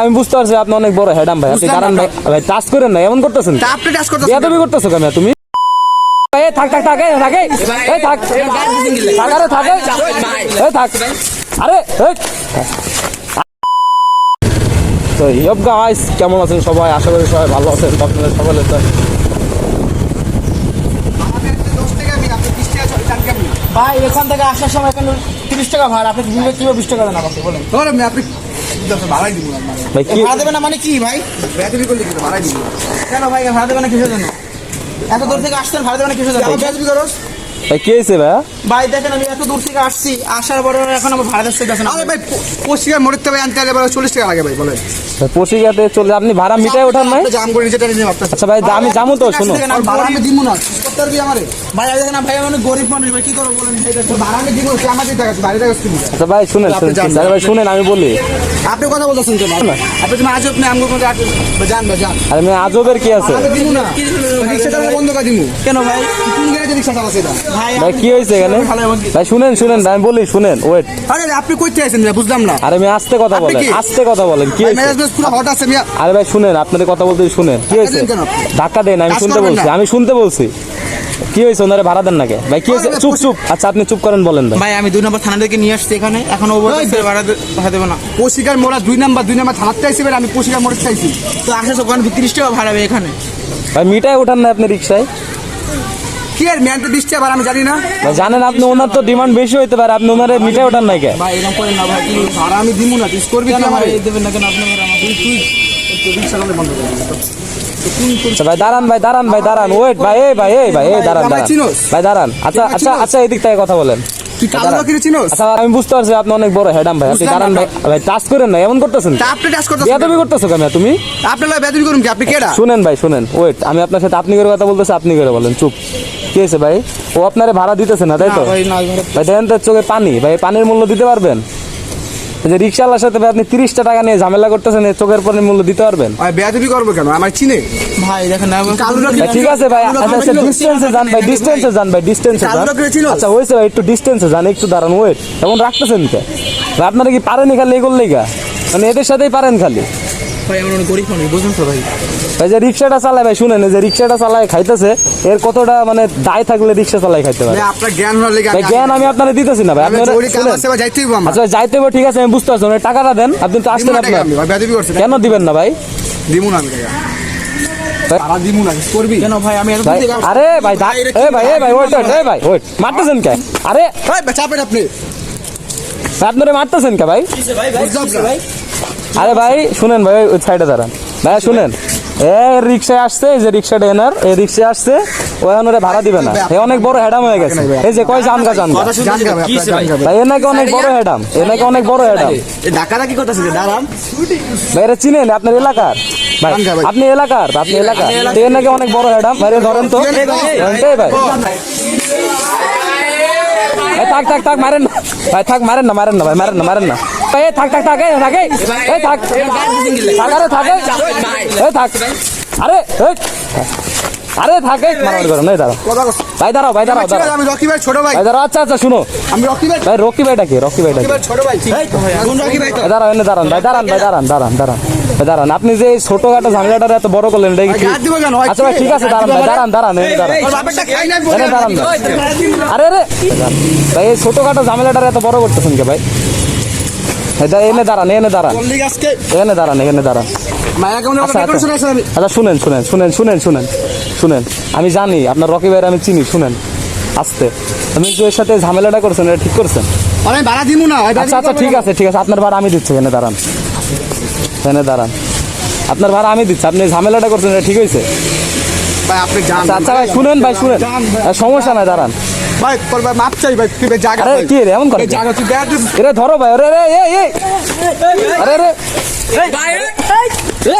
আমি বুঝতে পারছি আপনি অনেক বড় হেডাম ভাই। আপনি না। ভাই। ভাই টাচ করেন না এমন করতেছেন আপনি টাচ করতেছেন বিয়াদবি করতেছো কেন তুমি? এই থাক থাক থাক এই থাক এই। থাক। থাক আরে থাক এই। থাক। আরে এই। তো ইয়ব গাইস কেমন আছেন সবাই? আশা করি সবাই ভালো আছেন আপনাদের সকলে তো ভাই এখান থেকে আসার সময় এখানে তিরিশ টাকা ভাড়া। আপনি কীভাবে বিশ টাকা দেন আমাকে বলেন। আপনি ভাড়াই দিব না মানে। ভাই কি ভাড়া দেবে না মানে কি ভাই? বেতনি করলে কিন্তু ভাড়াই দিব কেন ভাই ভাড়া দেবে না কিসের জন্য? এত দূর থেকে আসছেন ভাড়া দেবে না কিসের জন্য? করস? ভাই কি হয়েছে ভাই? ভাই দেখেন আমি এত দূর থেকে আসছি আসার পরে এখন আমার ভাড়া দিচ্ছে দেখেন আরে ভাই পশ্চিমে মরিতে হবে আনতে হলে চল্লিশ টাকা লাগে ভাই বলেন। পশিগাতে চলে আপনি ভাড়া মিটাই ওঠান জাম করে নিজেটা নিজে ভাবতেছে। আচ্ছা ভাই আমি যাব তো শোনো ভাড়া আমি দিব না। করতে পারবি আমারে। ভাই আমি দেখেন ভাই আমি অনেক গরিব মানুষ ভাই কি করব বলেন? ভাড়া আমি দিব সে টাকা বাড়ি টাকা আচ্ছা ভাই শুনেন ভাই শুনেন আমি বলি। আপনি কথা বলতেছেন তো ভাই আপনি তুমি মধ্যে জান ভাই জান আরে মেয়ে আজবের কি আছে? আমি দিব না। রিক্সাটা আমি বন্ধ করে দিব কেন ভাই? কোন গ্যারেজে রিক্সা চালাচ্ছে এটা? ভাই ভাই কি হয়েছে এখানে? ভালো এবং কি- ভাই শুনেন শুনেন আমি বলি শুনেন ওয়েট আরে আপনি কইতে আছেন ভাই বুঝলাম না। আরে মেয়ে আস্তে কথা বলেন আস্তে কথা বলেন কি হয়েছে? পুরো হট আছে আরে ভাই শুনেন আপনাদের কথা বলতে শুনেন কি ধাক্কা দেন আমি শুনতে বলছি আমি শুনতে বলছি। কি হয়েছে? ওনারে ভাড়া দেন নাকি? ভাই কি হয়েছে? চুপ চুপ। আচ্ছা আপনি চুপ করেন বলেন ভাই। ভাই আমি দুই নম্বর থানা থেকে নিয়ে আসছি এখানে। এখন ও বলছে ভাড়া ভাড়া দেবো না। পশিকার মোড়া দুই নাম্বার দুই নাম্বার থানাতে আইছি ভাই আমি পশিকার মোড়ে চাইছি। তো সময় ওখানে তিরিশ টাকা ভাড়া হবে এখানে। ভাই মিটাই ওঠান না আপনি রিক্সায়? কি আর ম্যানতে বৃষ্টি আবার আমি জানি না। ভাই জানেন আপনি ওনার তো ডিমান্ড বেশি হইতে পারে আপনি ওনারে মিটাই ওঠান নাই কে? ভাই এরকম করেন না ভাই কি ভাড়া আমি দিব না তুই করবি কেন কি আমার দেবেন না কেন আপনি? আমার আমাকে রিক্সা চালানো বন্ধ করে ভাই দাঁড়ান ভাই দাঁড়ান ভাই দাঁড়ান। ওয়েট ভাই এই ভাই এই ভাই এই দাঁড়ান? ভাই দাঁড়ান। আচ্ছা আচ্ছা আচ্ছা এদিক থেকে কথা বলেন। আচ্ছা আমি বুঝতে পারছি আপনি অনেক বড় হেডাম ভাই। আপনি দাঁড়ান ভাই। ভাই টাচ করেন না এমন করতেছেন আপনি টাচ করতেছেন বিয়াদবি করতেছো কেন তুমি? আপনার লাগে করুন কি? আপনি কেডা? শুনেন ভাই শুনেন। ওয়েট আমি আপনার সাথে আপনি করে কথা বলতেছি আপনি করে বলেন চুপ। কি হয়েছে ভাই? ও আপনারে ভাড়া দিতেছে না তাই তো? ভাই দেখেন তো চোখে পানি। ভাই পানির মূল্য দিতে পারবেন? যে রিক্সাওয়ালার সাথে আপনি তিরিশটা টাকা নিয়ে ঝামেলা করতেছেন চোখের পরে মূল্য দিতে পারবেন? ভাই বেয়াদবি করব কেন? আমার চিনে? ভাই দেখেন ঠিক আছে ভাই আচ্ছা আচ্ছা ডিস্টেন্সে যান ভাই ডিস্টেন্সে যান ভাই ডিস্টেন্সে যান। আচ্ছা হয়েছে ভাই একটু ডিস্টেন্সে যান একটু দাঁড়ান ওয়েট এখন রাখতেছেন তো আপনারা কি পারেনি খালি এগোল লেগা মানে এদের সাথেই পারেন খালি। ভাই আমরা অনেক গরিব মানুষ বুঝুন তো ভাই? ভাই যে রিক্সাটা চালায় ভাই শুনেন যে রিক্সাটা চালায় খাইতেছে এর কতটা মানে দায় থাকলে রিক্সা চালায় খাইতে পারে? আপনার জ্ঞান হওয়ার লেগে ভাই জ্ঞান আমি আপনারা দিতেছি না ভাই ভাই যাইতে হইব আচ্ছা যাইতে হবে ঠিক আছে আমি বুঝতে পারছি টাকাটা দেন আপনি তো আসতেন দিমু না টাকা আপনার আমি, ভাই বেয়াদবি করছে কেন দিবেন না ভাই? দিমু না আমি ভাই- ভাই ভাই। আরে ভাই এ ভাই এ ভাই ওয়েট এ ভাই ওয়েট মারতেছেন কে? আরে! ভাই চাপেন আপনি। আপনারা মারতেছেন কে ভাই? না। আরে ভাই শুনেন ভাই ওই সাইডে দাঁড়ান। ভাই শুনেন। এ রিক্সায় আসছে যে রিক্সাটা এনার এই রিক্সায় আসছে ও এখন ওরে ভাড়া দিবে না। এ অনেক বড় হেডাম হয়ে গেছে। এই যে কয় জানগা জানগা। জান গাবে আপনার জান গাবে ভাই? এ নাকি অনেক বড় হেডাম এ নাকি অনেক বড় হেডাম এই ঢাকাটা কি করতেছে দাঁড়ান। ভাই এরা চিনেন আপনার এলাকার? ভাই আপনি এলাকার আপনি এলাকার। এ নাকি অনেক বড় হেডাম ভাই ধরেন তো। এই ভাই, থাক থাক থাক মারেন না। ভাই থাক মারেন না মারেন না ভাই মারেন না মারেন না। এই থাক থাক থাক এই থাক এই। থাক। থাক আরে থাক। এই। থাক। আরে আরে থাক মারামারি করো না দাঁড়াও। ভাই দাঁড়াও ভাই দাঁড়াও দাঁড়াও। আমি রকি ভাই ছোট ভাই। ভাই দাঁড়াও আচ্ছা আচ্ছা শুনো। আমি রকি ভাই ভাই রকি ভাইটা কি? রকি ভাইটা কি? ছোট ভাই। কোন রকি ভাই দাঁড়ান এনে দাঁড়ান ভাই দাঁড়ান ভাই দাঁড়ান দাঁড়ান দাঁড়ান। ভাই দাঁড়ান আপনি যে ছোটখাটো ঝামেলাটা এত বড় করলেন এটা কি? আচ্ছা ভাই ঠিক আছে দাঁড়ান ভাই দাঁড়ান দাঁড়ান এনে দাঁড়ান। দাঁড়ান। আরে আরে। ভাই এই ছোটখাটো ঝামেলাটা এত বড় করতেছেন কে ভাই? এনে দাঁড়ান এনে দাঁড়ান। এনে দাঁড়ান এখানে দাঁড়ান। আচ্ছা আচ্ছা। আমি। আচ্ছা শুনেন শুনেন শুনেন শুনেন শুনেন শুনেন। আমি জানি আপনার রকি ভাইয়ের আমি চিনি শুনেন। আস্তে। আপনি যে এর সাথে ঝামেলাটা করছেন এটা ঠিক করছেন? আমি ভাড়া দিমু না আচ্ছা আচ্ছা ঠিক আছে ঠিক আছে আপনার ভাড়া আমি দিচ্ছি এনে দাঁড়ান। এনে দাঁড়ান। আপনার ভাড়া আমি দিচ্ছি আপনি ঝামেলাটা করছেন এটা ঠিক হয়েছে? আচ্ছা আচ্ছা ভাই শুনেন ভাই শুনেন। সমস্যা নাই দাঁড়ান। ভাই তোর ভাই মাপ চাই ভাই তুই ভাই জায়গা আরে কি রে এমন করে জায়গা তুই দিস এরে ধরো ভাই আরে রে। এই এই আরে রে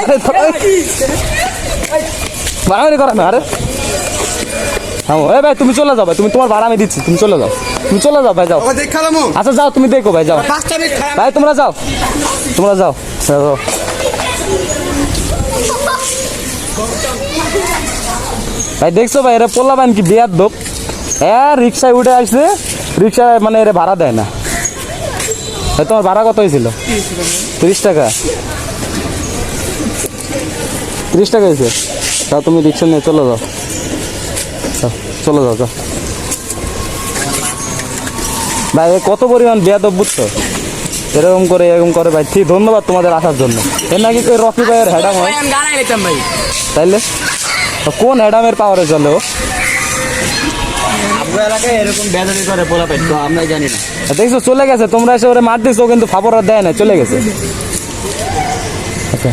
আরে ধরো, এই। মারামারি করো না আরে। থামো। এ ভাই তুমি চলে যাও ভাই তুমি তোমার ভাড়া আমি দিচ্ছি তুমি চলে যাও। তুমি চলে যাও ভাই যাও। দেখা আচ্ছা যাও তুমি দেখো ভাই যাও। ভাই তোমরা যাও। তোমরা যাও। যাও। ভাই দেখছ ভাই এরা পোলা বান কি বিয়ার দোপ হ্যাঁ রিক্সায় উঠে আসছে। রিক্সায় মানে এর ভাড়া দেয় না। তোমার ভাড়া কত হয়েছিল? তিরিশ টাকা। তিরিশ টাকা হয়েছে? তাও তুমি রিক্সা নিয়ে চলে যাও। চলে যাও যাও। ভাই এ কত পরিমাণ বেয়াদব বুঝছ? এরকম করে এরকম করে ভাই ঠিক ধন্যবাদ তোমাদের আসার জন্য। এর নাকি রকি ভাইয়ের হ্যাডাম হয়? নিতাম ভাই। তাইলে? তো কোন হ্যাডামের পাওয়ারে চলে ও? এরকম করে আমরা জানি না। দেখছ, চলে গেছে, তোমরা এসে ওরে মার দিছো কিন্তু ফাপড় দেয় না, চলে গেছে। আচ্ছা।